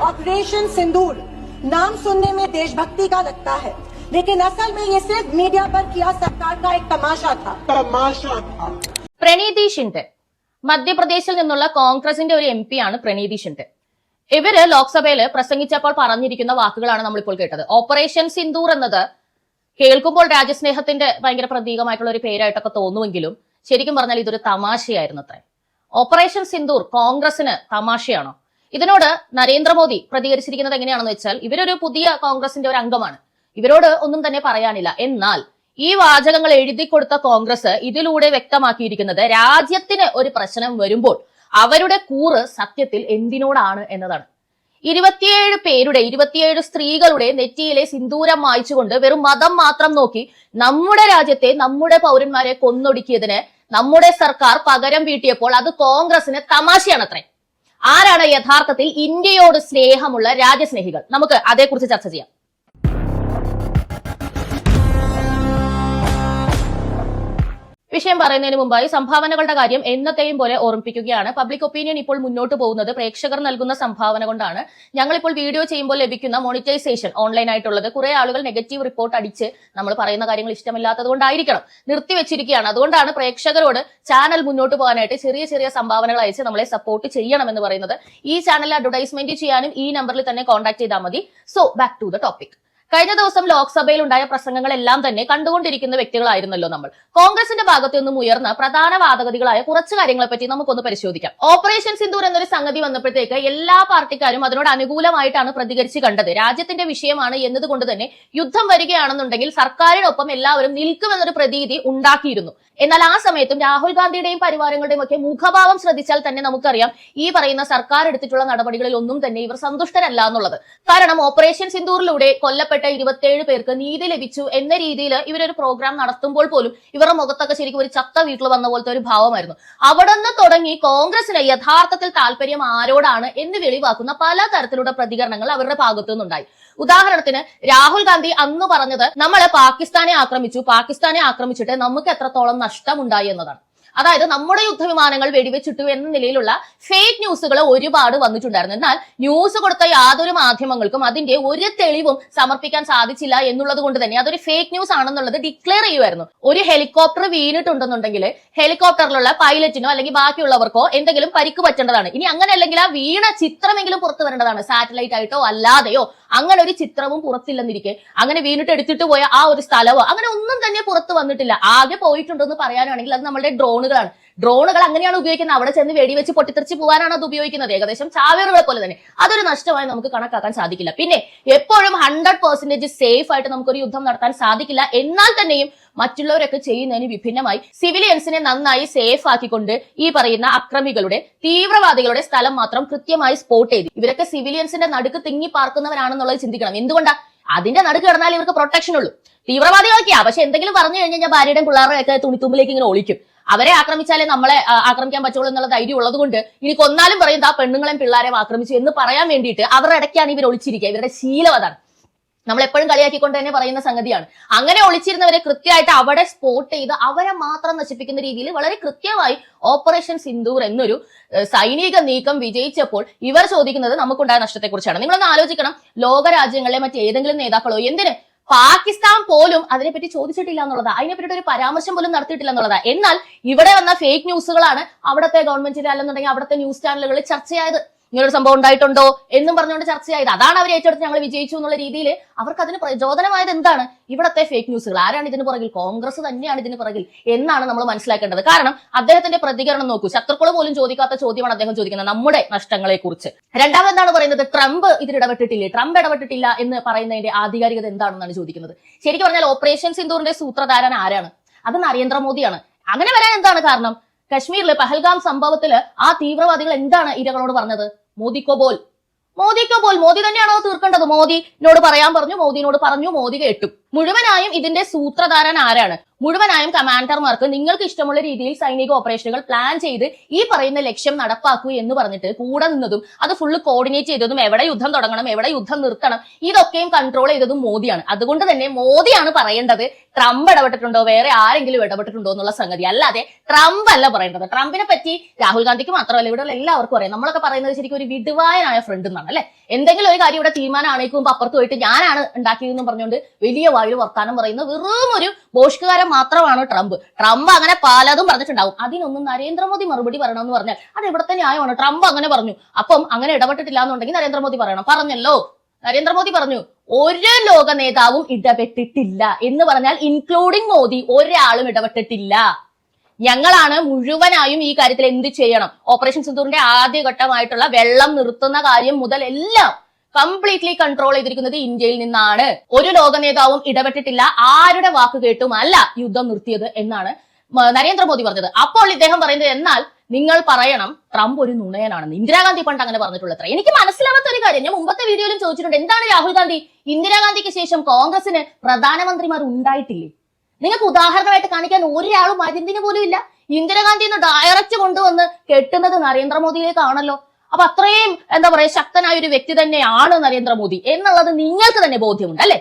Operation सिंदूर नाम सुनने में देशभक्ति का लगता है लेकिन असल में ये सिर्फ मीडिया पर किया सरकार का एक तमाशा था तमाशा था പ്രണീതി ഷിൻഡെ മധ്യപ്രദേശിൽ നിന്നുള്ള കോൺഗ്രസിന്റെ ഒരു എം ആണ് പ്രണീതി ഷിൻഡെ ഇവര് ലോക്സഭയിൽ പ്രസംഗിച്ചപ്പോൾ പറഞ്ഞിരിക്കുന്ന വാക്കുകളാണ് നമ്മളിപ്പോൾ കേട്ടത് ഓപ്പറേഷൻ സിന്ദൂർ എന്നത് കേൾക്കുമ്പോൾ രാജ്യസ്നേഹത്തിന്റെ ഭയങ്കര പ്രതീകമായിട്ടുള്ള ഒരു പേരായിട്ടൊക്കെ തോന്നുമെങ്കിലും ശരിക്കും പറഞ്ഞാൽ ഇതൊരു തമാശയായിരുന്നു അത്രേ ഓപ്പറേഷൻ സിന്ദൂർ കോൺഗ്രസിന് തമാശയാണോ ഇതിനോട് നരേന്ദ്രമോദി പ്രതികരിച്ചിരിക്കുന്നത് എങ്ങനെയാണെന്ന് വെച്ചാൽ ഇവരൊരു പുതിയ കോൺഗ്രസിന്റെ ഒരു അംഗമാണ്. ഇവരോട് ഒന്നും തന്നെ പറയാനില്ല. എന്നാൽ ഈ വാചകങ്ങൾ എഴുതി കൊടുത്ത കോൺഗ്രസ് ഇതിലൂടെ വ്യക്തമാക്കിയിരിക്കുന്നത് രാജ്യത്തിന് ഒരു പ്രശ്നം വരുമ്പോൾ അവരുടെ കൂറ് സത്യത്തിൽ എന്തിനോടാണ് എന്നതാണ്. ഇരുപത്തിയേഴ് പേരുടെ ഇരുപത്തിയേഴ് സ്ത്രീകളുടെ നെറ്റിയിലെ സിന്ദൂരം മായ്ച്ചുകൊണ്ട് വെറും മതം മാത്രം നോക്കി നമ്മുടെ രാജ്യത്തെ നമ്മുടെ പൗരന്മാരെ കൊന്നൊടുക്കിയതിന് നമ്മുടെ സർക്കാർ പകരം വീട്ടിയപ്പോൾ അത് കോൺഗ്രസിന് തമാശയാണത്രേ. ആരാണ് യഥാർത്ഥത്തിൽ ഇന്ത്യയോട് സ്നേഹമുള്ള രാജ്യസ്നേഹികൾ? നമുക്ക് അതേക്കുറിച്ച് ചർച്ച ചെയ്യാം. വിഷയം പറയുന്നതിന് മുമ്പായി സംഭാവനകളുടെ കാര്യം എന്നത്തെയും പോലെ ഓർമ്മിപ്പിക്കുകയാണ്. പബ്ലിക് ഒപ്പീനിയൻ ഇപ്പോൾ മുന്നോട്ട് പോകുന്നത് പ്രേക്ഷകർ നൽകുന്ന സംഭാവന കൊണ്ടാണ്. ഞങ്ങളിപ്പോൾ വീഡിയോ ചെയ്യുമ്പോൾ ലഭിക്കുന്ന മോണിറ്റൈസേഷൻ ഓൺലൈൻ ആയിട്ടുള്ളത്. കുറെ ആളുകൾ നെഗറ്റീവ് റിപ്പോർട്ട് അടിച്ച് നമ്മൾ പറയുന്ന കാര്യങ്ങൾ ഇഷ്ടമില്ലാത്തത് കൊണ്ടായിരിക്കണം. നിർത്തിവെച്ചിരിക്കുകയാണ് അതുകൊണ്ടാണ് പ്രേക്ഷകരോട് ചാനൽ മുന്നോട്ട് പോകാനായിട്ട് ചെറിയ ചെറിയ സംഭാവനകൾ അയച്ച് നമ്മളെ സപ്പോർട്ട് ചെയ്യണം എന്ന് പറയുന്നത്. ഈ ചാനലിൽ അഡ്വർടൈസ്മെന്റ് ചെയ്യാനും ഈ നമ്പറിൽ തന്നെ കോൺടാക്ട് ചെയ്താൽ മതി. So back to the topic കഴിഞ്ഞ ദിവസം ലോക്സഭയിൽ ഉണ്ടായ പ്രസംഗങ്ങളെല്ലാം തന്നെ കണ്ടുകൊണ്ടിരിക്കുന്ന വ്യക്തികളായിരുന്നല്ലോ നമ്മൾ. കോൺഗ്രസിന്റെ ഭാഗത്തു നിന്നും ഉയർന്ന പ്രധാന വാദഗതികളായ കുറച്ച് കാര്യങ്ങളെ പറ്റി നമുക്കൊന്ന് പരിശോധിക്കാം. ഓപ്പറേഷൻ സിന്ദൂർ എന്നൊരു സംഗതി വന്നപ്പോഴത്തേക്ക് എല്ലാ പാർട്ടിക്കാരും അതിനോട് അനുകൂലമായിട്ടാണ് പ്രതികരിച്ച് കണ്ടത്. രാജ്യത്തിന്റെ വിഷയമാണ് എന്നതുകൊണ്ട് തന്നെ യുദ്ധം വരികയാണെന്നുണ്ടെങ്കിൽ സർക്കാരിനൊപ്പം എല്ലാവരും നിൽക്കുമെന്നൊരു പ്രതീതി ഉണ്ടാക്കിയിരുന്നു. എന്നാൽ ആ സമയത്തും രാഹുൽ ഗാന്ധിയുടെയും പരിവാരങ്ങളുടെയും ഒക്കെ മുഖഭാവം ശ്രദ്ധിച്ചാൽ തന്നെ നമുക്കറിയാം ഈ പറയുന്ന സർക്കാർ എടുത്തിട്ടുള്ള നടപടികളിൽ ഒന്നും തന്നെ ഇവർ സന്തുഷ്ടരല്ല എന്നുള്ളത്. കാരണം ഓപ്പറേഷൻ സിന്ദൂറിലൂടെ കൊല്ലപ്പെട്ട ഇരുപത്തിയേഴ് പേർക്ക് നീതി ലഭിച്ചു എന്ന രീതിയിൽ ഇവരൊരു പ്രോഗ്രാം നടത്തുമ്പോൾ പോലും ഇവരുടെ മുഖത്തൊക്കെ ശരിക്കും ഒരു ചത്ത വീട്ടിൽ വന്ന പോലത്തെ ഒരു ഭാവമായിരുന്നു. അവിടെ നിന്ന് തുടങ്ങി കോൺഗ്രസിന് യഥാർത്ഥത്തിൽ താല്പര്യം ആരോടാണ് എന്ന് വെളിവാക്കുന്ന പല തരത്തിലുള്ള പ്രതികരണങ്ങൾ അവരുടെ ഭാഗത്തു നിന്നുണ്ടായി. ഉദാഹരണത്തിന് രാഹുൽ ഗാന്ധി അന്ന് പറഞ്ഞത് നമ്മളെ പാകിസ്ഥാനെ ആക്രമിച്ചു പാകിസ്ഥാനെ ആക്രമിച്ചിട്ട് നമുക്ക് എത്രത്തോളം നഷ്ടമുണ്ടായി എന്നതാണ്. അതായത് നമ്മുടെ യുദ്ധവിമാനങ്ങൾ വെടിവെച്ചിട്ടു എന്ന നിലയിലുള്ള ഫേക്ക് ന്യൂസുകൾ ഒരുപാട് വന്നിട്ടുണ്ടായിരുന്നു. എന്നാൽ ന്യൂസ് കൊടുത്ത യാതൊരു മാധ്യമങ്ങൾക്കും അതിന്റെ ഒരു തെളിവും സമർപ്പിക്കാൻ സാധിച്ചില്ല എന്നുള്ളത് കൊണ്ട് തന്നെ അതൊരു ഫേക്ക് ന്യൂസ് ആണെന്നുള്ളത് ഡിക്ലെയർ ചെയ്യുമായിരുന്നു ഒരു ഹെലികോപ്റ്റർ വീണിട്ടുണ്ടെന്നുണ്ടെങ്കിൽ ഹെലികോപ്റ്ററിലുള്ള പൈലറ്റിനോ അല്ലെങ്കിൽ ബാക്കിയുള്ളവർക്കോ എന്തെങ്കിലും പരിക്ക് പറ്റേണ്ടതാണ്. ഇനി അങ്ങനെ അല്ലെങ്കിൽ ആ വീണ ചിത്രമെങ്കിലും പുറത്തു വരേണ്ടതാണ്. സാറ്റലൈറ്റ് ആയിട്ടോ അല്ലാതെയോ അങ്ങനെ ഒരു ചിത്രവും പുറത്തില്ലെന്നിരിക്കെ അങ്ങനെ വീണിട്ട് എടുത്തിട്ട് പോയ ആ ഒരു സ്ഥലമോ അങ്ങനെ ഒന്നും തന്നെ പുറത്ത് വന്നിട്ടില്ല. ആകെ പോയിട്ടുണ്ടെന്ന് പറയാനാണെങ്കിൽ അത് നമ്മുടെ ഡ്രോണുകളാണ്. ഡ്രോണുകൾ അങ്ങനെയാണ് ഉപയോഗിക്കുന്നത്. അവിടെ ചെന്ന് വെടിവെച്ച് പൊട്ടിത്തെറിച്ച് പോകാനാണ് അത് ഉപയോഗിക്കുന്നത്. ഏകദേശം ചാവേറുകളെ പോലെ തന്നെ. അതൊരു നഷ്ടമായി നമുക്ക് കണക്കാക്കാൻ സാധിക്കില്ല. പിന്നെ എപ്പോഴും ഹൺഡ്രഡ് പെർസെന്റേജ് സേഫ് ആയിട്ട് നമുക്കൊരു യുദ്ധം നടത്താൻ സാധിക്കില്ല. എന്നാൽ തന്നെയും മറ്റുള്ളവരൊക്കെ ചെയ്യുന്നതിന് വിഭിന്നമായി സിവിലിയൻസിനെ നന്നായി സേഫ് ആക്കിക്കൊണ്ട് ഈ പറയുന്ന അക്രമികളുടെ തീവ്രവാദികളുടെ സ്ഥലം മാത്രം കൃത്യമായി സ്പോട്ട് ചെയ്തു. ഇവരൊക്കെ സിവിലിയൻസിന്റെ നടുക്ക് തിങ്ങി പാർക്കുന്നവരാണെന്നുള്ളത് ചിന്തിക്കണം. എന്തുകൊണ്ടാ? അതിന്റെ നടുക്ക് കിടന്നാൽ ഇവർക്ക് പ്രൊട്ടക്ഷൻ ഉള്ളൂ. തീവ്രവാദികളൊക്കെയാ. പക്ഷെ എന്തെങ്കിലും പറഞ്ഞു കഴിഞ്ഞാൽ ഭാര്യയുടെയും പിള്ളേരുടെയൊക്കെ തുണിത്തുമ്പിലേക്ക് ഇങ്ങനെ ഒളിക്കും. അവരെ ആക്രമിച്ചാലേ നമ്മളെ ആക്രമിക്കാൻ പറ്റുള്ളൂ എന്നുള്ള ധൈര്യം ഉള്ളത് കൊണ്ട് ഇനി കൊന്നാലും പറയും ആ പെണ്ണുങ്ങളെയും പിള്ളേരെയും ആക്രമിച്ചു എന്ന് പറയാൻ വേണ്ടിയിട്ട് അവരുടെ ഇടയ്ക്കാണ് ഇവർ ഒളിച്ചിരിക്കുക. ഇവരുടെ ശീലം അതാണ്. നമ്മൾ എപ്പോഴും കളിയാക്കിക്കൊണ്ട് തന്നെ പറയുന്ന സംഗതിയാണ്. അങ്ങനെ ഒളിച്ചിരുന്നവരെ കൃത്യമായിട്ട് അവിടെ സ്പോട്ട് ചെയ്ത് അവരെ മാത്രം നശിപ്പിക്കുന്ന രീതിയിൽ വളരെ കൃത്യമായി ഓപ്പറേഷൻ സിന്ദൂർ എന്നൊരു സൈനിക നീക്കം വിജയിച്ചപ്പോൾ ഇവർ ചോദിക്കുന്നത് നമുക്കുണ്ടായ നഷ്ടത്തെക്കുറിച്ചാണ്. നിങ്ങളൊന്ന് ആലോചിക്കണം. ലോകരാജ്യങ്ങളിലെ മറ്റേതെങ്കിലും നേതാക്കളോ എന്തിന് പാകിസ്ഥാൻ പോലും അതിനെപ്പറ്റി ചോദിച്ചിട്ടില്ല എന്നുള്ളതാ. അതിനെപ്പറ്റി ഒരു പരാമർശം പോലും നടത്തിയിട്ടില്ല എന്നുള്ളതാ. എന്നാൽ ഇവിടെ വന്ന ഫേക്ക് ന്യൂസുകളാണ് അവിടുത്തെ ഗവൺമെന്റിന്റെ അല്ലെന്നുണ്ടെങ്കിൽ അവിടുത്തെ ന്യൂസ് ചാനലുകളിൽ ചർച്ചയായത്. ഇങ്ങനൊരു സംഭവം ഉണ്ടായിട്ടുണ്ടോ എന്നും പറഞ്ഞുകൊണ്ട് ചർച്ചയായത്. അതാണ് അവർ ഏറ്റെടുത്ത് ഞങ്ങൾ വിജയിച്ചു എന്നുള്ള രീതിയിൽ അവർക്ക് അതിന് പ്രചോദനമായത് എന്താണ്? ഇവിടത്തെ ഫേക്ക് ന്യൂസുകൾ ആരാണ് ഇതിന് പുറകിൽ? കോൺഗ്രസ് തന്നെയാണ് ഇതിന് പുറകിൽ എന്നാണ് നമ്മൾ മനസ്സിലാക്കേണ്ടത്. കാരണം അദ്ദേഹത്തിന്റെ പ്രതികരണം നോക്കൂ. ശത്രുക്കൾ പോലും ചോദിക്കാത്ത ചോദ്യമാണ് അദ്ദേഹം ചോദിക്കുന്നത്. നമ്മുടെ നഷ്ടങ്ങളെ കുറിച്ച് രണ്ടാമത് എന്താണ് പറയുന്നത്? ട്രംപ് ഇതിൽ ഇടപെട്ടിട്ടില്ലേ? ട്രംപ് ഇടപെട്ടിട്ടില്ല എന്ന് പറയുന്നതിന്റെ ആധികാരികത എന്താണെന്നാണ് ചോദിക്കുന്നത്. ശരിക്കും പറഞ്ഞാൽ ഓപ്പറേഷൻ സിന്ദൂറിന്റെ സൂത്രധാരൻ ആരാണ്? അത് നരേന്ദ്രമോദിയാണ് അങ്ങനെ വരാൻ എന്താണ് കാരണം? കശ്മീരിലെ പഹൽഗാം സംഭവത്തിൽ ആ തീവ്രവാദികൾ എന്താണ് ഇരകളോട് പറഞ്ഞത്? മോദിക്കോ ബോൽ? മോദിക്കോ ബോൽ. മോദി തന്നെയാണോ തീർക്കേണ്ടത്? മോദി മോദിനോട് പറയാൻ പറഞ്ഞു മോദിനോട് പറഞ്ഞു മോദി കേട്ടു. മുഴുവനായും ഇതിന്റെ സൂത്രധാരൻ ആരാണ്? മുഴുവനായും കമാൻഡർമാർക്ക് നിങ്ങൾക്ക് ഇഷ്ടമുള്ള രീതിയിൽ സൈനിക ഓപ്പറേഷനുകൾ പ്ലാൻ ചെയ്ത് ഈ പറയുന്ന ലക്ഷ്യം നടപ്പാക്കൂ എന്ന് പറഞ്ഞിട്ട് കൂടെ നിന്നതും അത് ഫുള്ള് കോർഡിനേറ്റ് ചെയ്തതും എവിടെ യുദ്ധം തുടങ്ങണം എവിടെ യുദ്ധം നിർത്തണം ഇതൊക്കെയും കൺട്രോൾ ചെയ്തതും മോദിയാണ്. അതുകൊണ്ട് തന്നെ മോദിയാണ് പറയേണ്ടത് ട്രംപ് ഇടപെട്ടിട്ടുണ്ടോ വേറെ ആരെങ്കിലും ഇടപെട്ടിട്ടുണ്ടോ എന്നുള്ള സംഗതി. അല്ലാതെ ട്രംപ് അല്ല പറയേണ്ടത്. ട്രംപിനെ പറ്റി രാഹുൽ ഗാന്ധിക്ക് മാത്രമല്ല ഇവിടെ എല്ലാവർക്കും അറിയാം. നമ്മളൊക്കെ പറയുന്നത് ശരിക്കും ഒരു വിടുവായനായ ഫ്രണ്ട് എന്നാണ് അല്ലെ? എന്തെങ്കിലും ഒരു കാര്യം ഇവിടെ തീരുമാനം ആണേക്കുമ്പോൾ അപ്പുറത്ത് പോയിട്ട് ഞാനാണ് ഉണ്ടാക്കിയതെന്ന് പറഞ്ഞുകൊണ്ട് വലിയ വായിൽ വർത്താനം പറയുന്ന വെറും ഒരു ബോഷ്കാരൻ മാത്രമാണ് ട്രംപ്. ട്രംപ് അങ്ങനെ പലതും പറഞ്ഞിട്ടുണ്ടാവും. അതിനൊന്നും നരേന്ദ്രമോദി മറുപടി പറയണമെന്ന് പറഞ്ഞാൽ അത് ഇവിടുത്തെ ന്യായമാണ്? ട്രംപ് അങ്ങനെ പറഞ്ഞു. അപ്പം അങ്ങനെ ഇടപെട്ടിട്ടില്ല എന്നുണ്ടെങ്കിൽ നരേന്ദ്രമോദി പറയണം. പറഞ്ഞല്ലോ. നരേന്ദ്രമോദി പറഞ്ഞു ഒരു ലോക നേതാവും ഇടപെട്ടിട്ടില്ല. എന്ന് പറഞ്ഞാൽ ഇൻക്ലൂഡിംഗ് മോദി ഒരാളും ഇടപെട്ടിട്ടില്ല. ഞങ്ങളാണ് മുഴുവനായും ഈ കാര്യത്തിൽ എന്ത് ചെയ്യണം? ഓപ്പറേഷൻ സിന്ദൂറിന്റെ ആദ്യഘട്ടമായിട്ടുള്ള വെള്ളം നിർത്തുന്ന കാര്യം മുതൽ എല്ലാം കംപ്ലീറ്റ്ലി കൺട്രോൾ ചെയ്തിരിക്കുന്നത് ഇന്ത്യയിൽ നിന്നാണ്. ഒരു ലോക നേതാവും ഇടപെട്ടിട്ടില്ല. ആരുടെ വാക്ക് കേട്ടും അല്ല യുദ്ധം നിർത്തിയത് എന്നാണ് നരേന്ദ്രമോദി പറഞ്ഞത്. അപ്പോൾ ഇദ്ദേഹം പറയുന്നത് എന്നാൽ നിങ്ങൾ പറയണം ട്രംപ് ഒരു നുണയനാണെന്ന്. ഇന്ദിരാഗാന്ധി പണ്ട് അങ്ങനെ പറഞ്ഞിട്ടുള്ളത്ര. എനിക്ക് മനസ്സിലാവാത്ത ഒരു കാര്യം. ഞാൻ മുമ്പത്തെ വീഡിയോയിലും ചോദിച്ചിട്ടുണ്ട് എന്താണ് രാഹുൽ ഗാന്ധി? ഇന്ദിരാഗാന്ധിക്ക് ശേഷം കോൺഗ്രസിന് പ്രധാനമന്ത്രിമാർ ഉണ്ടായിട്ടില്ലേ? നിങ്ങൾക്ക് ഉദാഹരണമായിട്ട് കാണിക്കാൻ ഒരാളും അരിന്തിന് പോലും ഇല്ല. ഇന്ദിരാഗാന്ധി എന്ന് ഡയറക്റ്റ് കൊണ്ടുവന്ന് കെട്ടുന്നത് നരേന്ദ്രമോദിയിലേക്കാണല്ലോ. അപ്പൊ അത്രയും എന്താ പറയാ ശക്തനായ ഒരു വ്യക്തി തന്നെയാണ് നരേന്ദ്രമോദി എന്നുള്ളത് നിങ്ങൾക്ക് തന്നെ ബോധ്യമുണ്ട് അല്ലെ?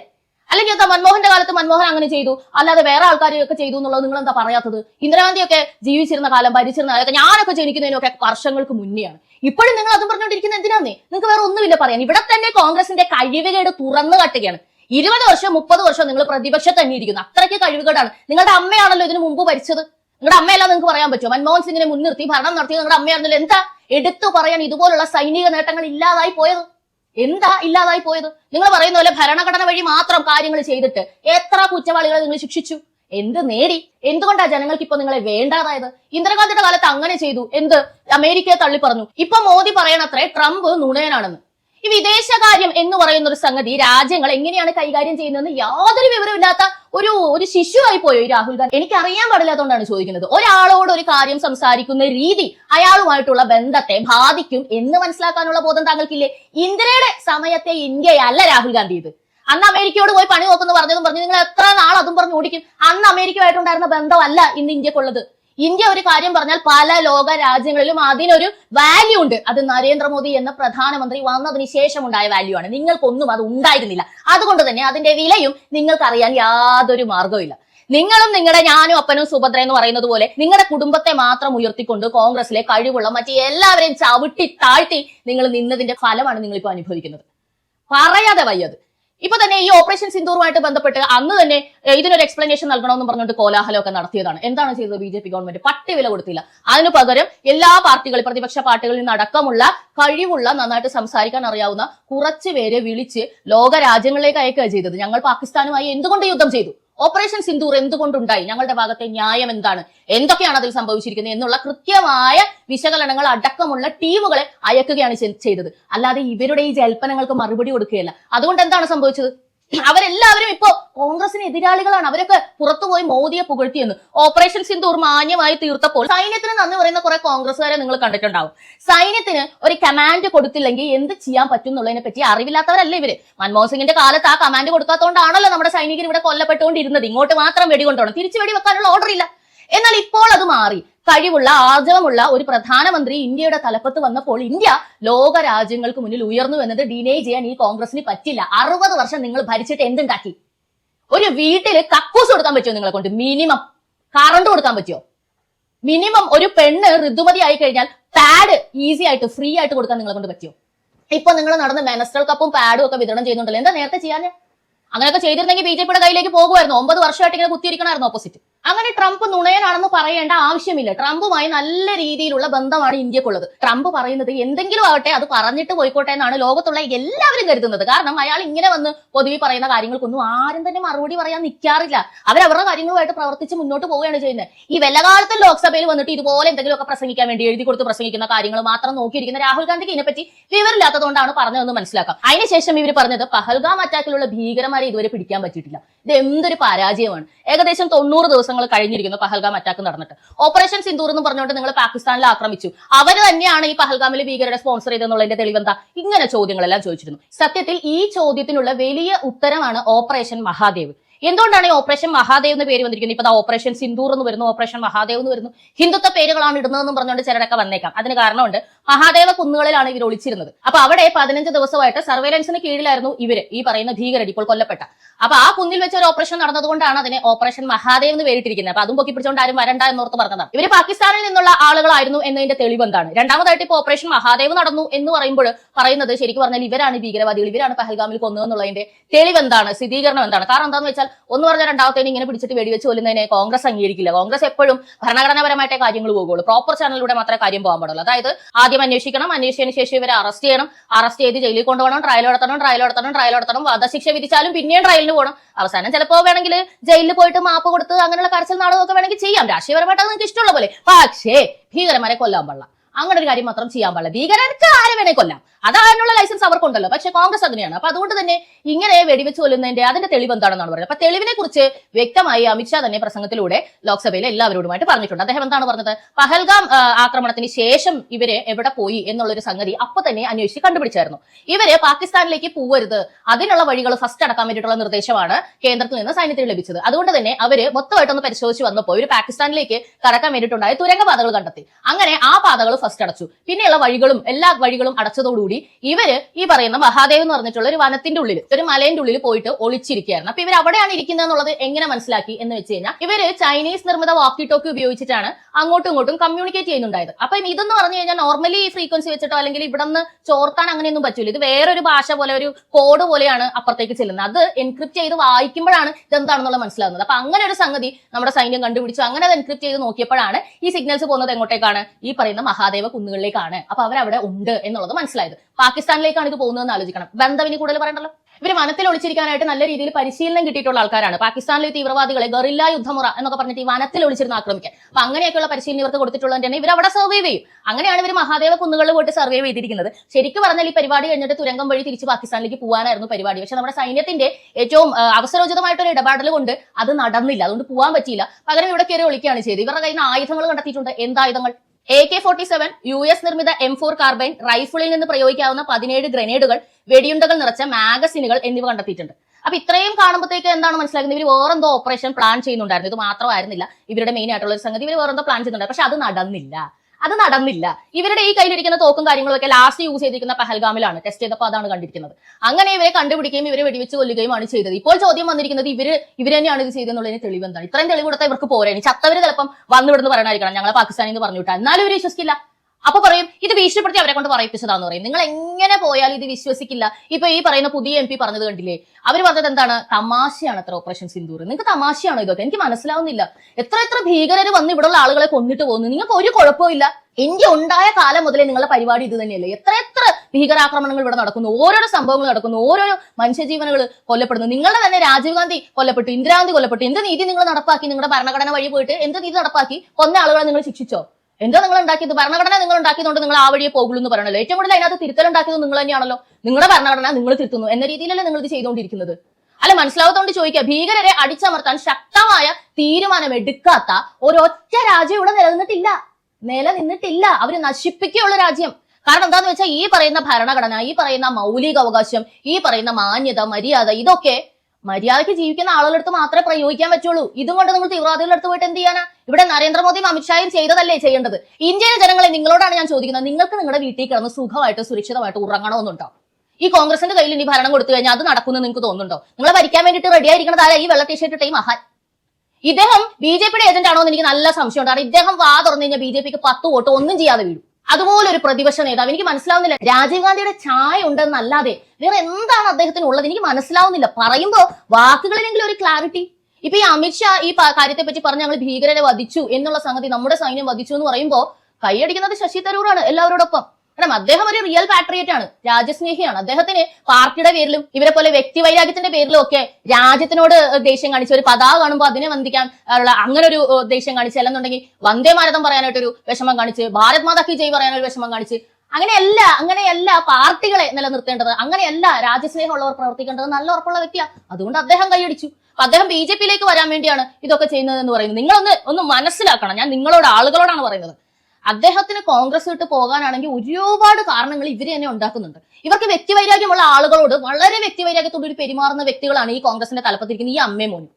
അല്ലെങ്കിൽ എന്താ മൻമോഹന്റെ കാലത്ത് മൻമോഹൻ അങ്ങനെ ചെയ്തു? അല്ലാതെ വേറെ ആൾക്കാരെയൊക്കെ ചെയ്തു എന്നുള്ളത് നിങ്ങൾ എന്താ പറയാത്തത്? ഇന്ദിരാഗാന്ധിയൊക്കെ ജീവിച്ചിരുന്ന കാലം ഭരിച്ചിരുന്ന കാലം ഞാനൊക്കെ ജനിക്കുന്നതിനൊക്കെ വർഷങ്ങൾക്ക് മുന്നെയാണ്. ഇപ്പോഴും നിങ്ങൾ അതും പറഞ്ഞുകൊണ്ടിരിക്കുന്നത് എന്തിനാന്നേ? നിങ്ങൾക്ക് വേറെ ഒന്നുമില്ല പറയാൻ. ഇവിടെ തന്നെ കോൺഗ്രസിന്റെ കഴിവുകേട് തുറന്നു കാട്ടുകയാണ്. ഇരുപത് വർഷം മുപ്പത് വർഷം നിങ്ങൾ പ്രതിപക്ഷത്ത് തന്നെ ഇരിക്കുന്നു അത്രയ്ക്ക് കഴിവുകേടാണ്. നിങ്ങളുടെ അമ്മയാണല്ലോ ഇതിനു മുമ്പ് ഭരിച്ചത്. നിങ്ങളുടെ അമ്മയല്ല നിങ്ങൾക്ക് പറയാൻ പറ്റുമോ? മൻമോഹൻ സിംഗിനെ മുൻനിർത്തി ഭരണം നടത്തി നിങ്ങളുടെ അമ്മയായിരുന്നില്ല. എന്താ എടുത്തു പറയാൻ ഇതുപോലുള്ള സൈനിക നേട്ടങ്ങൾ ഇല്ലാതായി പോയത്? എന്താ ഇല്ലാതായി പോയത്? നിങ്ങൾ പറയുന്ന പോലെ ഭരണഘടന വഴി മാത്രം കാര്യങ്ങൾ ചെയ്തിട്ട് എത്ര കുറ്റവാളികളെ നിങ്ങൾ ശിക്ഷിച്ചു? എന്ത് നേടി? എന്തുകൊണ്ടാ ജനങ്ങൾക്ക് ഇപ്പൊ നിങ്ങളെ വേണ്ടാതായത്? ഇന്ദിരാഗാന്ധിയുടെ കാലത്ത് അങ്ങനെ ചെയ്തു. എന്ത്? അമേരിക്കയെ തള്ളി പറഞ്ഞു ഇപ്പൊ മോദി പറയണത്രേ ട്രംപ് നുണയനാണെന്ന്. ഈ വിദേശകാര്യം എന്ന് പറയുന്ന ഒരു സംഗതി രാജ്യങ്ങൾ എങ്ങനെയാണ് കൈകാര്യം ചെയ്യുന്നതെന്ന് യാതൊരു വിവരമില്ലാത്ത ഒരു ഒരു ശിശുവായി പോയോ ഈ രാഹുൽ ഗാന്ധി? എനിക്ക് അറിയാൻ പാടില്ലാത്തതുകൊണ്ടാണ് ചോദിക്കുന്നത്. ഒരാളോട് ഒരു കാര്യം സംസാരിക്കുന്ന രീതി അയാളുമായിട്ടുള്ള ബന്ധത്തെ ബാധിക്കും എന്ന് മനസ്സിലാക്കാനുള്ള ബോധം താങ്കൾക്കില്ലേ? ഇന്ദിരയുടെ സമയത്തെ ഇന്ത്യയല്ല രാഹുൽ ഗാന്ധി ഇത്. അന്ന് അമേരിക്കയോട് പോയി പണി നോക്കുന്നു പറഞ്ഞതും പറഞ്ഞു നിങ്ങൾ എത്ര നാൾ അതും പറഞ്ഞു ഓടിക്കും. അന്ന് അമേരിക്കയുമായിട്ടുണ്ടായിരുന്ന ബന്ധമല്ല ഇന്ന് ഇന്ത്യക്കുള്ളത്. ഇന്ത്യ ഒരു കാര്യം പറഞ്ഞാൽ പല ലോക രാജ്യങ്ങളിലും അതിനൊരു വാല്യൂ ഉണ്ട്. അത് നരേന്ദ്രമോദി എന്ന പ്രധാനമന്ത്രി വന്നതിന് ശേഷം ഉണ്ടായ വാല്യൂ ആണ്. നിങ്ങൾക്കൊന്നും അത് ഉണ്ടായിരുന്നില്ല. അതുകൊണ്ട് തന്നെ അതിന്റെ വിലയും നിങ്ങൾക്ക് അറിയാൻ യാതൊരു മാർഗവും നിങ്ങളും നിങ്ങളുടെ ഞാനും അപ്പനും സുഭദ്ര എന്ന് പറയുന്നത് പോലെ നിങ്ങളുടെ കുടുംബത്തെ മാത്രം ഉയർത്തിക്കൊണ്ട് കോൺഗ്രസിലെ കഴിവുള്ള മറ്റു എല്ലാവരെയും ചവിട്ടി താഴ്ത്തി നിങ്ങൾ നിന്നതിന്റെ ഫലമാണ് നിങ്ങൾ ഇപ്പോൾ അനുഭവിക്കുന്നത്. പറയാതെ വയ്യത് ഇപ്പൊ തന്നെ ഈ ഓപ്പറേഷൻ സിന്ദൂറുമായിട്ട് ബന്ധപ്പെട്ട് അന്ന് തന്നെ ഇതിനൊരു എക്സ്പ്ലനേഷൻ നൽകണമെന്ന് പറഞ്ഞുകൊണ്ട് കോലാഹലമൊക്കെ നടത്തിയതാണ്. എന്താണ് ചെയ്തത് ബി ജെ പി ഗവൺമെന്റ് പട്ടി വില കൊടുത്തില്ല. അതിനു പകരം എല്ലാ പാർട്ടികളും പ്രതിപക്ഷ പാർട്ടികളിൽ നിന്ന് നിന്നടക്കമുള്ള കഴിവുള്ള നന്നായിട്ട് സംസാരിക്കാൻ അറിയാവുന്ന കുറച്ച് പേരെ വിളിച്ച് ലോക രാജ്യങ്ങളിലേക്ക് അയക്കുക ചെയ്തത്. ഞങ്ങൾ പാകിസ്ഥാനുമായി എന്തുകൊണ്ട് യുദ്ധം ചെയ്തു? ഓപ്പറേഷൻ സിന്ദൂർ എന്തുകൊണ്ടുണ്ടായി? ഞങ്ങളുടെ ഭാഗത്തെ ന്യായം എന്താണ്? എന്തൊക്കെയാണ് അതിൽ സംഭവിച്ചിരിക്കുന്നത് എന്നുള്ള കൃത്യമായ വിശകലനങ്ങൾ അടക്കമുള്ള ടീമുകളെ അയക്കുകയാണ് ചെയ്തത്. അല്ലാതെ ഇവരുടെ ഈ ജൽപ്പനങ്ങൾക്ക് മറുപടി കൊടുക്കുകയല്ല. അതുകൊണ്ട് എന്താണ് സംഭവിച്ചത്? അവരെല്ലാവരും ഇപ്പോ കോൺഗ്രസിന് എതിരാളികളാണ്. അവരൊക്കെ പുറത്തുപോയി മോദിയെ പുകഴ്ത്തിയെന്ന്. ഓപ്പറേഷൻ സിന്ദൂർ മാന്യമായി തീർത്തപ്പോൾ സൈന്യത്തിന് നന്ദി പറയുന്ന കുറെ കോൺഗ്രസ്സുകാരെ നിങ്ങൾ കണ്ടിട്ടുണ്ടാവും. സൈന്യത്തിന് ഒരു കമാൻഡ് കൊടുത്തില്ലെങ്കിൽ എന്ത് ചെയ്യാൻ പറ്റും എന്നുള്ളതിനെ പറ്റി അറിവില്ലാത്തവരല്ല ഇവർ? മൻമോഹൻ സിംഗിന്റെ കാലത്ത് ആ കമാൻഡ് കൊടുക്കാത്തതുകൊണ്ടാണല്ലോ നമ്മുടെ സൈനികർ ഇവിടെ കൊല്ലപ്പെട്ടുകൊണ്ടിരുന്നത്. ഇങ്ങോട്ട് മാത്രം വെടികൊണ്ടോണം. തിരിച്ചു വെടി വെക്കാനുള്ള ഓർഡർ ഇല്ല. എന്നാൽ ഇപ്പോൾ അത് മാറി. കഴിവുള്ള ആർജവമുള്ള ഒരു പ്രധാനമന്ത്രി ഇന്ത്യയുടെ തലപ്പത്ത് വന്നപ്പോൾ ഇന്ത്യ ലോക രാജ്യങ്ങൾക്ക് മുന്നിൽ ഉയർന്നു എന്നത് ഡിനൈ ചെയ്യാൻ ഈ കോൺഗ്രസിന് പറ്റില്ല. അറുപത് വർഷം നിങ്ങൾ ഭരിച്ചിട്ട് എന്തുണ്ടാക്കി ഒരു വീട്ടിൽ കക്കൂസ് കൊടുക്കാൻ പറ്റുമോ നിങ്ങളെ കൊണ്ട്? മിനിമം. കറണ്ട് കൊടുക്കാൻ പറ്റുമോ? മിനിമം ഒരു പെണ്ണ് ഋതുമതി ആയി കഴിഞ്ഞാൽ പാഡ് ഈസി ആയിട്ട് ഫ്രീ ആയിട്ട് കൊടുക്കാൻ നിങ്ങളെ കൊണ്ട് പറ്റുമോ ഇപ്പൊ നിങ്ങൾ നടന്ന മെനസ്ട്രൽ കപ്പും പാഡും ഒക്കെ വിതരണം ചെയ്യുന്നുണ്ടല്ലോ. എന്താ നേരത്തെ ചെയ്യാൻ അങ്ങനെയൊക്കെ ചെയ്തിരുന്നെങ്കിൽ ബി ജെ പിയുടെ കയ്യിലേക്ക് പോകുമായിരുന്നു. ഒമ്പത് വർഷമായിട്ട് ഇങ്ങനെ കുത്തിയിരിക്കണമായിരുന്നു ഓപ്പോസിറ്റ് അങ്ങനെ ട്രംപ് നുണയനാണെന്ന് പറയേണ്ട ആവശ്യമില്ല. ട്രംപുമായി നല്ല രീതിയിലുള്ള ബന്ധമാണ് ഇന്ത്യക്കുള്ളത്. ട്രംപ് പറയുന്നത് എന്തെങ്കിലും ആവട്ടെ അത് പറഞ്ഞിട്ട് പോയിക്കോട്ടെ എന്നാണ് ലോകത്തുള്ള എല്ലാവരും കരുതുന്നത്. കാരണം അയാൾ ഇങ്ങനെ വന്ന് പൊതുവെ പറയുന്ന കാര്യങ്ങൾക്കൊന്നും ആരും തന്നെ മറുപടി പറയാൻ നിൽക്കാറില്ല അവരവരുടെ കാര്യങ്ങളുമായിട്ട് പ്രവർത്തിച്ച് മുന്നോട്ട് പോവുകയാണ് ചെയ്യുന്നത്. ഈ വെല്ലകാലത്ത് ലോക്സഭയിൽ വന്നിട്ട് ഇതുപോലെ എന്തെങ്കിലുമൊക്കെ പ്രസംഗിക്കാൻ വേണ്ടി എഴുതി കൊടുത്ത് പ്രസംഗിക്കുന്ന കാര്യങ്ങൾ മാത്രം നോക്കിയിരിക്കുന്ന രാഹുൽ ഗാന്ധിക്ക് ഇതിനെപ്പറ്റി വിവരമില്ലാത്തതുകൊണ്ടാണ് പറഞ്ഞതെന്ന് മനസ്സിലാക്കാം. അതിനുശേഷം ഇവർ പറഞ്ഞത് പഹൽഗാം അറ്റാക്കിലുള്ള ഭീകരമാരെ ഇതുവരെ പിടിക്കാൻ പറ്റിയിട്ടില്ല. ഇത് എന്തൊരു പരാജയമാണ്. ഏകദേശം തൊണ്ണൂറ് ദിവസങ്ങൾ കഴിഞ്ഞിരിക്കുന്നു പഹൽഗാം അറ്റാക്ക് നടന്നിട്ട്. ഓപ്പറേഷൻ സിന്ദൂർ എന്ന് പറഞ്ഞുകൊണ്ട് നിങ്ങൾ പാകിസ്ഥാനിൽ ആക്രമിച്ചു. അവർ തന്നെയാണ് ഈ പഹൽഗാമിലെ ഭീകരരെ സ്പോൺസർ ചെയ്തെന്നുള്ളതിന്റെ തെളിവെന്താ? ഇങ്ങനെ ചോദ്യങ്ങളെല്ലാം ചോദിച്ചിരുന്നു. സത്യത്തിൽ ഈ ചോദ്യത്തിനുള്ള വലിയ ഉത്തരമാണ് ഓപ്പറേഷൻ മഹാദേവ് എന്തുകൊണ്ടാണ് ഈ ഓപ്പറേഷൻ മഹാദേവ് എന്ന് പേര് വന്നിരിക്കുന്നത്? ഇപ്പൊ ഓപ്പറേഷൻ സിന്ദൂർ എന്ന് വരുന്നു ഓപ്പറേഷൻ മഹാദേവ് എന്ന് വരുന്നു. ഹിന്ദുത്വ പേരുകളാണ് ഇടുന്നതെന്ന് പറഞ്ഞുകൊണ്ട് ചിലരൊക്കെ വന്നേക്കാം. അതിന് കാരണമുണ്ട് മഹാദേവ കുന്നുകളിലാണ് ഇവർ ഒളിച്ചിരുന്നത്. അപ്പൊ അവിടെ പതിനഞ്ച് ദിവസമായിട്ട് സർവേലൻസിന് കീഴിലായിരുന്നു ഇവർ ഈ പറയുന്ന ഭീകരർ ഇപ്പോൾ കൊല്ലപ്പെട്ട. അപ്പൊ ആ കുന്നിൽ വെച്ച് ഒരു ഓപ്പറേഷൻ നടന്നതുകൊണ്ടാണ് അതിനെ ഓപ്പറേഷൻ മഹാദേവ് എന്ന് പേരിട്ടിരിക്കുന്നത്. അപ്പൊ അതും പൊക്കി പിടിച്ചുകൊണ്ട് ആരും വരണ്ട എന്നോർത്ത് പറഞ്ഞതാണ്. ഇവർ പാകിസ്ഥാനിൽ നിന്നുള്ള ആളുകളായിരുന്നു എന്നതിന്റെ തെളിവ് എന്താണ്? രണ്ടാമതായിട്ട് ഇപ്പൊ ഓപ്പറേഷൻ മഹാദേവ് നടന്നു എന്ന് പറയുമ്പോൾ പറയുന്നത് ശരിക്കും പറഞ്ഞാൽ ഇവരാണ് ഭീകരവാദികൾ ഇവരാണ് പഹൽഗാമിൽ കൊന്നതെന്നുള്ളതിന്റെ തെളിവ് എന്താണ്? സ്ഥിരീകരണം എന്താണ്? കാരണം എന്താണെന്ന് വെച്ചാൽ ഒന്ന് പറഞ്ഞ രണ്ടാമത്തേന് ഇങ്ങനെ പിടിച്ചിട്ട് വെടിവെച്ച് കൊല്ലുന്നതിനെ കോൺഗ്രസ് അംഗീകരിക്കില്ല. കോൺഗ്രസ് എപ്പോഴും ഭരണഘടനാപരമായിട്ടേ കാര്യങ്ങൾ പോകുള്ളൂ പ്രോപ്പർ ചാനലിലൂടെ മാത്രമേ കാര്യം പോകാൻ പാടുള്ളൂ. അതായത് ആദ്യം അന്വേഷിക്കണം അന്വേഷിച്ചതിന് ശേഷം ഇവരെ അറസ്റ്റ് ചെയ്യണം. അറസ്റ്റ് ചെയ്ത് ജയിലിൽ കൊണ്ടുപോകണം ട്രയൽ നടത്തണം ട്രയൽ നടത്തണം ട്രയൽ നടത്തണം. വധശിക്ഷ വിധിച്ചാലും പിന്നെയും ട്രയലിന് പോകണം. അവസാനം ചിലപ്പോൾ വേണമെങ്കിൽ ജയിലിൽ പോയിട്ട് മാപ്പ് കൊടുത്ത് അങ്ങനെയുള്ള കരച്ചിൽ നാടകമൊക്കെ വേണമെങ്കിൽ ചെയ്യാം. രാഷ്ട്രീയപരമായിട്ട് അത് നിങ്ങൾക്ക് ഇഷ്ടമുള്ള പോലെ. പക്ഷേ ഭീകരന്മാരെ കൊല്ലാൻ പാടില്ല. അങ്ങനെ ഒരു കാര്യം മാത്രം ചെയ്യാൻ പാടില്ല. ഭീകരർക്ക് ആരെ വേണേ കൊല്ലാം. അതാനുള്ള ലൈസൻസ് അവർക്കുണ്ടല്ലോ. പക്ഷെ കോൺഗ്രസ് അങ്ങനെയാണ്. അപ്പൊ അതുകൊണ്ട് തന്നെ ഇങ്ങനെ വെടിവെച്ച് കൊല്ലുന്നതിന്റെ അതിന്റെ തെളിവ് എന്താണെന്നാണ് പറയുന്നത്. അപ്പൊ തെളിവിനെ കുറിച്ച് വ്യക്തമായി അമിത്ഷാ തന്നെ പ്രസംഗത്തിലൂടെ ലോക്സഭയിൽ എല്ലാവരോടുമായിട്ട് പറഞ്ഞിട്ടുണ്ട്. അദ്ദേഹം എന്താണ് പറഞ്ഞത്? പഹൽഗാം ആക്രമണത്തിന് ശേഷം ഇവരെ എവിടെ പോയി എന്നുള്ളൊരു സംഗതി അപ്പൊ തന്നെ അന്വേഷിച്ച് കണ്ടുപിടിച്ചായിരുന്നു. ഇവർ പാകിസ്ഥാനിലേക്ക് പോവരുത്. അതിനുള്ള വഴികൾ ഫസ്റ്റ് അടക്കാൻ വേണ്ടിയിട്ടുള്ള നിർദ്ദേശമാണ് കേന്ദ്രത്തിൽ നിന്ന് സൈന്യത്തിന് ലഭിച്ചത്. അതുകൊണ്ട് തന്നെ അവർ മൊത്തമായിട്ടൊന്ന് പരിശോധിച്ച് വന്നപ്പോൾ ഇവർ പാകിസ്ഥാനിലേക്ക് കടക്കാൻ വേണ്ടിയിട്ടുണ്ടായ തുരങ്കപാതകൾ കണ്ടെത്തി. അങ്ങനെ ആ പാതകൾ ഫസ്റ്റ് അടച്ചു. പിന്നെയുള്ള വഴികളും എല്ലാ വഴികളും അടച്ചതോടുകൂടി ഇവർ ഈ പറയുന്ന മഹാദേവ് എന്ന് പറഞ്ഞിട്ടുള്ള ഒരു വനത്തിന്റെ ഉള്ളിൽ ഒരു മലയുടെ ഉള്ളിൽ പോയിട്ട് ഒളിച്ചിരിക്കുകയായിരുന്നു. അപ്പൊ ഇവർ അവിടെയാണ് ഇരിക്കുന്നത് എന്നുള്ളത് എങ്ങനെ മനസ്സിലാക്കി എന്ന് വെച്ച് കഴിഞ്ഞാൽ ഇവർ ചൈനീസ് നിർമ്മിത വാക്കി ടോക്കി ഉപയോഗിച്ചിട്ടാണ് അങ്ങോട്ടും ഇങ്ങോട്ടും കമ്മ്യൂണിക്കേറ്റ് ചെയ്യുന്നുണ്ടായത്. അപ്പൊ ഇതെന്ന് പറഞ്ഞു കഴിഞ്ഞാൽ നോർമലി ഈ ഫ്രീക്വൻസി വെച്ചിട്ടോ അല്ലെങ്കിൽ ഇവിടെ നിന്ന് ചോർത്താൻ അങ്ങനെയൊന്നും പറ്റില്ല ഇത് വേറൊരു ഭാഷ പോലെ ഒരു കോഡ് പോലെയാണ് അപ്പുറത്തേക്ക് ചെല്ലുന്നത്. അത് എൻക്രിപ്റ്റ് ചെയ്ത് വായിക്കുമ്പോഴാണ് ഇതെന്താണെന്നുള്ളത് മനസ്സിലാകുന്നത് അപ്പൊ അങ്ങനെ ഒരു സംഗതി നമ്മുടെ സൈന്യം കണ്ടുപിടിച്ചു. അങ്ങനെ അത് എൻക്രിപ്റ്റ് ചെയ്ത് നോക്കിയപ്പോഴാണ് ഈ സിഗ്നൽസ് പോകുന്നത് എങ്ങോട്ടേക്കാണ്? ഈ പറയുന്ന മഹാദേവ കുന്നുകളിലേക്കാണ്. അപ്പൊ അവരവിടെ ഉണ്ട് എന്നുള്ളത് മനസ്സിലായത്. പാകിസ്ഥാനിലേക്കാണ് ഇത് പോകുന്നതെന്ന് ആലോചിക്കണം. ബന്ധവിനി കൂടുതൽ പറയണ്ടല്ലോ? ഇവർ വനത്തിൽ ഒളിച്ചിരിക്കാനായിട്ട് നല്ല രീതിയിൽ പരിശീലനം കിട്ടിയിട്ടുള്ള ആൾക്കാരാണ്. പാകിസ്ഥാനിലെ തീവ്രവാദികളെ ഗറില്ല യുദ്ധമുറ എന്നൊക്കെ പറഞ്ഞിട്ട് ഈ വനത്തിൽ ഒളിച്ചിരുന്ന് ആക്രമിക്കാൻ. അപ്പൊ അങ്ങനെയൊക്കെയുള്ള പരിശീലനം ഇവർക്ക് കൊടുത്തിട്ടുള്ളത് തന്നെ ഇവർ അവിടെ സർവൈവ് ചെയ്യും. അങ്ങനെയാണ് ഇവർ മഹാദേവ കുന്നുകളിൽ പോയിട്ട് സർവൈവ് ചെയ്തിരിക്കുന്നത്. ശരിക്കും പറഞ്ഞാൽ ഈ പരിപാടി കഴിഞ്ഞിട്ട് തുരങ്കം വഴി തിരിച്ച് പാകിസ്ഥാനിലേക്ക് പോകാനായിരുന്നു പരിപാടി. പക്ഷെ നമ്മുടെ സൈന്യത്തിന്റെ ഏറ്റവും അവസരോചിതമായിട്ടൊരു ഇടപാടൽ കൊണ്ട് അത് നടന്നില്ല. അതുകൊണ്ട് പോകാൻ പറ്റിയില്ല. പകരം ഇവിടെ കയറി ഒളിക്കുകയാണ് ചെയ്തത്. ഇവരുടെ കയ്യിൽ നിന്ന് ആയുധങ്ങൾ കണ്ടെത്തിയിട്ടുണ്ട്. എന്തായുധങ്ങൾ? A K forty seven U S നിർമ്മിത എം ഫോർ കാർബൈൻ റൈഫിളിൽ നിന്ന് പ്രയോഗിക്കാവുന്ന പതിനേഴ് ഗ്രനേഡുകൾ വെടിയുണ്ടകൾ നിറച്ച മാഗസിനുകൾ എന്നിവ കണ്ടെത്തിയിട്ടുണ്ട്. അപ്പൊ ഇത്രയും കാണുമ്പോഴത്തേക്ക് എന്താണ് മനസ്സിലാക്കുന്നത്? ഇവർ വേറെന്തോ ഓപ്പറേഷൻ പ്ലാൻ ചെയ്യുന്നുണ്ടായിരുന്നു. ഇത് മാത്രമായിരുന്നില്ല. ഇവരുടെ മെയിൻ ആയിട്ടുള്ള ഒരു സംഗതി. ഇവർ വേറെന്തോ പ്ലാൻ ചെയ്യുന്നുണ്ടായിരുന്നു. പക്ഷെ അത് നടന്നില്ല. അത് നടന്നില്ല. ഇവരുടെ ഈ കയ്യിലിരിക്കുന്ന തോക്കും കാര്യങ്ങളൊക്കെ ലാസ്റ്റ് യൂസ് ചെയ്തിരിക്കുന്ന പഹൽഗാമിലാണ്. ടെസ്റ്റ് ചെയ്തപ്പോൾ അതാണ് കണ്ടിരിക്കുന്നത്. അങ്ങനെ ഇവരെ കണ്ടുപിടിക്കുകയും ഇവരെ വെടിവെച്ച് കൊല്ലുകയുമാണ് ചെയ്തത്. ഇപ്പോൾ ചോദ്യം വന്നിരിക്കുന്നത് ഇവർ ഇവർ തന്നെയാണ് ഇത് ചെയ്തെന്നുള്ളതിന് തെളിവ് എന്താണ് ഇത്രയും തെളിവ് കൊടുത്താൽ ഇവർക്ക് പോരാ. ഇനി ചത്തവര് ചിലപ്പം വന്നിവിടുന്ന് പറയണായിരിക്കണം. ഞങ്ങളെ പാകിസ്ഥാനിൽ നിന്ന് പറഞ്ഞു വിട്ടാൽ എന്നാലും ഇവർ വിശ്വസിക്കില്ല അപ്പൊ പറയും ഇത് ഭീഷണിപ്പെടുത്തി അവരെ കൊണ്ട് പറയിപ്പിച്ചതാന്ന് പറയും. നിങ്ങൾ എങ്ങനെ പോയാൽ ഇത് വിശ്വസിക്കില്ല. ഇപ്പൊ ഈ പറയുന്ന പുതിയ എം പി പറഞ്ഞത് കണ്ടില്ലേ? അവർ പറഞ്ഞത് എന്താണ്? തമാശയാണ് അത്ര ഓപ്പറേഷൻ സിന്ദൂർ. നിങ്ങൾക്ക് തമാശയാണോ ഇതൊക്കെ? എനിക്ക് മനസ്സിലാവുന്നില്ല. എത്ര എത്ര ഭീകരര് വന്ന് ഇവിടെയുള്ള ആളുകളെ കൊന്നിട്ട് പോകുന്നു നിങ്ങൾക്ക് ഒരു കുഴപ്പമില്ല ഇന്ത്യ ഉണ്ടായ കാലം മുതലേ നിങ്ങളുടെ പരിപാടി ഇത് തന്നെയല്ലേ? എത്ര എത്ര ഭീകരാക്രമണങ്ങൾ ഇവിടെ നടക്കുന്നു. ഓരോരോ സംഭവങ്ങൾ നടക്കുന്നു. ഓരോരോ മനുഷ്യജീവനുകൾ കൊല്ലപ്പെടുന്നു. നിങ്ങളുടെ തന്നെ രാജീവ് ഗാന്ധി കൊല്ലപ്പെട്ടു ഇന്ദിരാഗാന്ധി കൊല്ലപ്പെട്ടു. എന്ത് നീതി നിങ്ങൾ നടപ്പാക്കി? നിങ്ങളുടെ ഭരണഘടന വഴി പോയിട്ട് എന്ത് നീതി നടപ്പാക്കി? കൊന്ന ആളുകളെ നിങ്ങൾ ശിക്ഷിച്ചോ? എന്തോ നിങ്ങൾ ഉണ്ടാക്കിയത് ഭരണഘടന നിങ്ങൾ ഉണ്ടാക്കിയതുകൊണ്ട് നിങ്ങൾ ആ വഴിയെ പോകുള്ളൂ എന്ന് പറയണല്ലോ. ഏറ്റവും കൂടുതൽ അതിനകത്ത് തിരുത്തൽ ഉണ്ടാക്കിയത് നിങ്ങൾ തന്നെയാണല്ലോ. നിങ്ങളുടെ ഭരണഘടന നിങ്ങൾ തിരുത്തുന്നു. എന്ന രീതിയിലല്ലേ നിങ്ങൾ ഇത് ചെയ്തുകൊണ്ടിരിക്കുന്നത്. അല്ല മനസ്സിലാവത്തോണ്ട് ചോദിക്കുക ഭീകരരെ അടിച്ചമർത്താൻ ശക്തമായ തീരുമാനം എടുക്കാത്ത ഒരൊറ്റ രാജ്യം ഇവിടെ നിലനിന്നിട്ടില്ല. നിലനിന്നിട്ടില്ല. അവർ നശിപ്പിക്കുകയുള്ള രാജ്യം. കാരണം എന്താന്ന് വെച്ചാൽ ഈ പറയുന്ന ഭരണഘടന ഈ പറയുന്ന മൗലിക അവകാശം ഈ പറയുന്ന മാന്യത മര്യാദ ഇതൊക്കെ മര്യാദയ്ക്ക് ജീവിക്കുന്ന ആളുകളടുത്ത് മാത്രമേ പ്രയോഗിക്കാൻ പറ്റുള്ളൂ. ഇതും കൊണ്ട് നിങ്ങൾ തീവ്രവാദികളുടെ അടുത്ത് പോയിട്ട് എന്ത് ചെയ്യാനാ? ഇവിടെ നരേന്ദ്രമോദിയും അമിത്ഷായും ചെയ്തതല്ലേ ചെയ്യേണ്ടത്? ഇന്ത്യയിലെ ജനങ്ങളെ നിങ്ങളോടാണ് ഞാൻ ചോദിക്കുന്നത്. നിങ്ങൾക്ക് നിങ്ങളുടെ വീട്ടിൽ കിടന്ന് സുഖമായിട്ട് സുരക്ഷിതമായിട്ട് ഉറങ്ങണമെന്നുണ്ടോ? ഈ കോൺഗ്രസിന്റെ കയ്യിൽ ഇനി ഭരണം കൊടുത്തു കഴിഞ്ഞാൽ അത് നടക്കുമെന്ന് നിങ്ങൾക്ക് തോന്നുന്നുണ്ടോ? നിങ്ങളെ ഭരിക്കാൻ വേണ്ടിയിട്ട് റെഡി ആയിരിക്കുന്നത് ആരാ? ഈ വെള്ള ടീഷർട്ട് ഈ മഹാൻ. ഇദ്ദേഹം ബി ജെ പിയുടെ ഏജന്റ് ആണോ എന്ന് എനിക്ക് നല്ല സംശയമുണ്ട്. കാരണം ഇദ്ദേഹം വാ തുറന്നു കഴിഞ്ഞാൽ ബി ജെ പിക്ക് പത്ത് വോട്ട് ഒന്നും ചെയ്യാതെ വീഴും. അതുപോലെ ഒരു പ്രതിപക്ഷ നേതാവ്. എനിക്ക് മനസ്സിലാവുന്നില്ല. രാജീവ് ഗാന്ധിയുടെ ചായ ഉണ്ടെന്നല്ലാതെ വേറെ എന്താണ് അദ്ദേഹത്തിന് ഉള്ളത് എനിക്ക് മനസ്സിലാവുന്നില്ല. പറയുമ്പോ വാക്കുകളിലെങ്കിലും ഒരു ക്ലാരിറ്റി. ഇപ്പൊ ഈ അമിത്ഷാ ഈ കാര്യത്തെ പറ്റി പറഞ്ഞ് ഞങ്ങൾ ഭീകരരെ വധിച്ചു എന്നുള്ള സംഗതി നമ്മുടെ സൈന്യം വധിച്ചു എന്ന് പറയുമ്പോ കൈയടിക്കുന്നത് ശശി തരൂറാണ് എല്ലാവരോടൊപ്പം. കാരണം അദ്ദേഹം ഒരു റിയൽ പാട്രിയറ്റ് ആണ് രാജ്യസ്നേഹിയാണ്. അദ്ദേഹത്തിന് പാർട്ടിയുടെ പേരിലും ഇവരെ പോലെ വ്യക്തി വൈരാഗ്യത്തിന്റെ പേരിലും ഒക്കെ രാജ്യത്തിനോട് ദേഷ്യം കാണിച്ച ഒരു പതാക കാണുമ്പോൾ അതിനെ വന്ദിക്കാൻ ഉള്ള അങ്ങനെ ഒരു ദേഷ്യം കാണിച്ച് അല്ലെന്നുണ്ടെങ്കിൽ വന്ദേ ഭാരതം പറയാനായിട്ടൊരു വിഷമം കാണിച്ച് ഭാരത് മാതാ കി ജയ് പറയാനൊരു വിഷമം കാണിച്ച് അങ്ങനെയല്ല അങ്ങനെയല്ല പാർട്ടികളെ നിലനിർത്തേണ്ടത് അങ്ങനെയല്ല രാജ്യസ്നേഹമുള്ളവർ പ്രവർത്തിക്കേണ്ടത് നല്ല ഉറപ്പുള്ള വ്യക്തിയാണ് അതുകൊണ്ട് അദ്ദേഹം കൈയടിച്ചു. അദ്ദേഹം ബി ജെ പിയിലേക്ക് വരാൻ വേണ്ടിയാണ് ഇതൊക്കെ ചെയ്യുന്നത് എന്ന് പറയുന്നത്. നിങ്ങളൊന്ന് ഒന്ന് മനസ്സിലാക്കണം. ഞാൻ നിങ്ങളോട് ആളുകളോടാണ് പറയുന്നത്. അദ്ദേഹത്തിന് കോൺഗ്രസ് വിട്ട് പോകാനാണെങ്കിൽ ഒരുപാട് കാരണങ്ങൾ ഇവർ തന്നെ ഉണ്ടാക്കുന്നുണ്ട്. ഇവർക്ക് വ്യക്തിവൈരാഗ്യമുള്ള ആളുകളോട് വളരെ വ്യക്തിവൈരാഗ്യത്തോട് പെരുമാറുന്ന വ്യക്തികളാണ് ഈ കോൺഗ്രസിന്റെ തലപ്പത്തിരിക്കുന്ന ഈ അമ്മയും മോനും.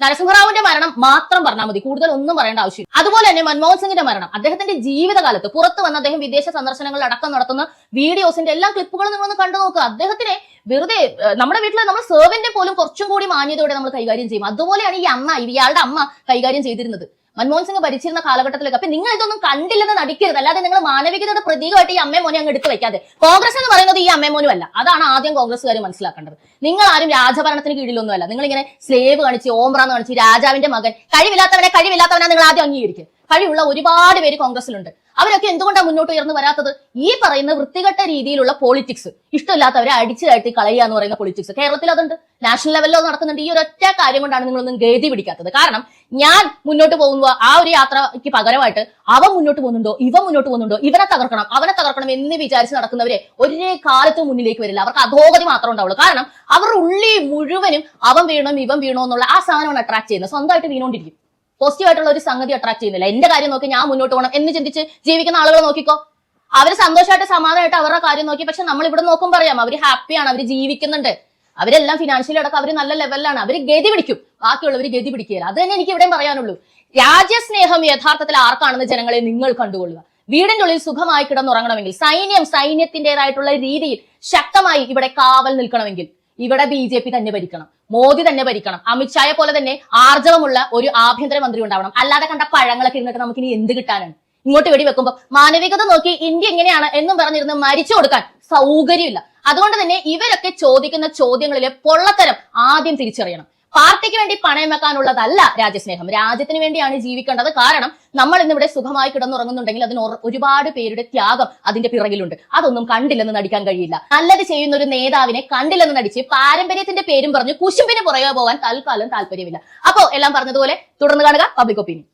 നരസിംഹറാവുവിന്റെ മരണം മാത്രം പറഞ്ഞാൽ മതി. കൂടുതൽ ഒന്നും പറയേണ്ട ആവശ്യമില്ല. അതുപോലെ തന്നെ മൻമോഹൻ സിംഗിന്റെ മരണം. അദ്ദേഹത്തിന്റെ ജീവിതകാലത്ത് പുറത്തു വന്ന അദ്ദേഹം വിദേശ സന്ദർശനങ്ങൾ അടക്കം നടത്തുന്ന വീഡിയോസിന്റെ എല്ലാ ക്ലിപ്പുകളും നിങ്ങളൊന്ന് കണ്ടു നോക്കുക. അദ്ദേഹത്തിനെ വെറുതെ നമ്മുടെ വീട്ടിൽ നമ്മൾ സെർവന്റിനെ പോലും കുറച്ചും കൂടി മാന്യതയോടെ നമ്മൾ കൈകാര്യം ചെയ്യും. അതുപോലെയാണ് ഈ അമ്മ ഇയാളുടെ അമ്മ കൈകാര്യം ചെയ്തിരുന്നത്. മൻമോഹൻ സിംഗ് ഭരിച്ചിരുന്ന കാലഘട്ടത്തിലൊക്കെ. അപ്പൊ നിങ്ങൾ ഇതൊന്നും കണ്ടില്ലെന്ന് നടിക്കരുത്. അല്ലാതെ നിങ്ങൾ മാനവികതയുടെ പ്രതീകമായിട്ട് ഈ അമ്മയും മോനെ അങ്ങ് എടുത്തു വെക്കാതെ കോൺഗ്രസ് എന്ന് പറയുന്നത് ഈ അമ്മയും മോനും അല്ല അതാണ് ആദ്യം കോൺഗ്രസ്സുകാർ മനസ്സിലാക്കേണ്ടത്. നിങ്ങൾ ആരും രാജഭരണത്തിന് കീഴിലൊന്നുമല്ല. നിങ്ങൾ ഇങ്ങനെ സ്ലേവ് കാണിച്ച് ഓംബ്രാന്ന് കാണിച്ച് രാജാവിന്റെ മകൻ കഴിവില്ലാത്തവനെ കഴിവില്ലാത്തവനെ നിങ്ങൾ ആദ്യം അംഗീകരിക്കുക. കഴിവുള്ള ഒരുപാട് പേര് കോൺഗ്രസിലുണ്ട് അവരൊക്കെ എന്തുകൊണ്ടാണ് മുന്നോട്ട് ഉയർന്നു വരാത്തത്? ഈ പറയുന്ന വൃത്തികെട്ട രീതിയിലുള്ള പോളിറ്റിക്സ് ഇഷ്ടമില്ലാത്തവരെ അടിച്ചു കയറ്റി കളയുക എന്ന് പറയുന്ന പൊളിറ്റിക്സ് കേരളത്തിൽ അതുണ്ട്. നാഷണൽ ലെവലിൽ അത് നടക്കുന്നുണ്ട്. ഈ ഒരൊറ്റ കാര്യം കൊണ്ടാണ് നിങ്ങളൊന്നും ഗതി പിടിക്കാത്തത്. കാരണം ഞാൻ മുന്നോട്ട് പോകുമ്പോൾ ആ ഒരു യാത്രയ്ക്ക് പകരമായിട്ട് അവൻ മുന്നോട്ട് പോകുന്നുണ്ടോ ഇവ മുന്നോട്ട് പോകുന്നുണ്ടോ ഇവനെ തകർക്കണം അവനെ തകർക്കണം എന്ന് വിചാരിച്ച് നടക്കുന്നവരെ ഒരേ കാലത്ത് മുന്നിലേക്ക് വരില്ല. അവർക്ക് അധോഗതി മാത്രമേ ഉണ്ടാവുള്ളൂ. കാരണം അവരുടെ ഉള്ളി മുഴുവനും അവൻ വീണോ ഇവൻ വീണോ എന്നുള്ള ആ സാധനമാണ് അട്രാക്ട് ചെയ്യുന്നത്. സ്വന്തമായിട്ട് വീണോണ്ടിരിക്കും. പോസിറ്റീവ് ആയിട്ടുള്ള ഒരു സംഗതി അട്രാക്ട് ചെയ്യുന്നില്ല. എന്റെ കാര്യം നോക്കി ഞാൻ മുന്നോട്ട് പോകണം എന്ന് ചിന്തിച്ച് ജീവിക്കുന്ന ആളുകൾ നോക്കിക്കോ. അവർ സന്തോഷമായിട്ട് സമാധാനമായിട്ട് അവരുടെ കാര്യം നോക്കി. പക്ഷെ നമ്മൾ ഇവിടെ നോക്കും പറയാം അവർ ഹാപ്പിയാണ് അവർ ജീവിക്കുന്നുണ്ട്. അവരെല്ലാം ഫിനാൻഷ്യലി അടക്കം അവർ നല്ല ലെവലിലാണ് അവർ ഗതി പിടിക്കും. ബാക്കിയുള്ളവർ ഗതി പിടിക്കുകയില്ല. അത് തന്നെ എനിക്ക് ഇവിടെയും പറയാനുള്ളൂ. രാജ്യസ്നേഹം യഥാർത്ഥത്തിൽ ആർക്കാണെന്ന് ജനങ്ങളെ നിങ്ങൾ കണ്ടുകൊള്ളുക. വീടിന്റെ ഉള്ളിൽ സുഖമായി കിടന്നുറങ്ങണമെങ്കിൽ സൈന്യം സൈന്യത്തിന്റേതായിട്ടുള്ള രീതിയിൽ ശക്തമായി ഇവിടെ കാവൽ നിൽക്കണമെങ്കിൽ ഇവിടെ ബി ജെ പി തന്നെ ഭരിക്കണം. മോദി തന്നെ ഭരിക്കണം. അമിത്ഷായെ പോലെ തന്നെ ആർജവമുള്ള ഒരു ആഭ്യന്തരമന്ത്രി ഉണ്ടാവണം. അല്ലാതെ കണ്ട പഴങ്ങളൊക്കെ ഇരുന്നിട്ട് നമുക്ക് ഇനി എന്ത് കിട്ടാനാണ്? ഇങ്ങോട്ട് വെടി വെക്കുമ്പോൾ മാനവികത നോക്കി ഇന്ത്യ എങ്ങനെയാണ് എന്നും പറഞ്ഞിരുന്ന് മരിച്ചു കൊടുക്കാൻ സൗകര്യമില്ല. അതുകൊണ്ട് തന്നെ ഇവരൊക്കെ ചോദിക്കുന്ന ചോദ്യങ്ങളിലെ പൊള്ളത്തരം ആദ്യം തിരിച്ചറിയണം. പാർട്ടിക്ക് വേണ്ടി പണയം വെക്കാനുള്ളതല്ല രാജ്യസ്നേഹം. രാജ്യത്തിന് വേണ്ടിയാണ് ജീവിക്കേണ്ടത്. കാരണം നമ്മൾ ഇന്നിവിടെ സുഖമായി കിടന്നുറങ്ങുന്നുണ്ടെങ്കിൽ അതിന് ഒരുപാട് പേരുടെ ത്യാഗം അതിന്റെ പിറകിലുണ്ട്. അതൊന്നും കണ്ടില്ലെന്ന് നടിക്കാൻ കഴിയില്ല. നല്ലത് ചെയ്യുന്ന ഒരു നേതാവിനെ കണ്ടില്ലെന്ന് നടിച്ച് പാരമ്പര്യത്തിന്റെ പേരും പറഞ്ഞ് കുശുമ്പിന് പുറകെ പോകാൻ തൽക്കാലം താല്പര്യമില്ല. അപ്പോ എല്ലാം പറഞ്ഞതുപോലെ തുടർന്ന് കാണുക. Public opinion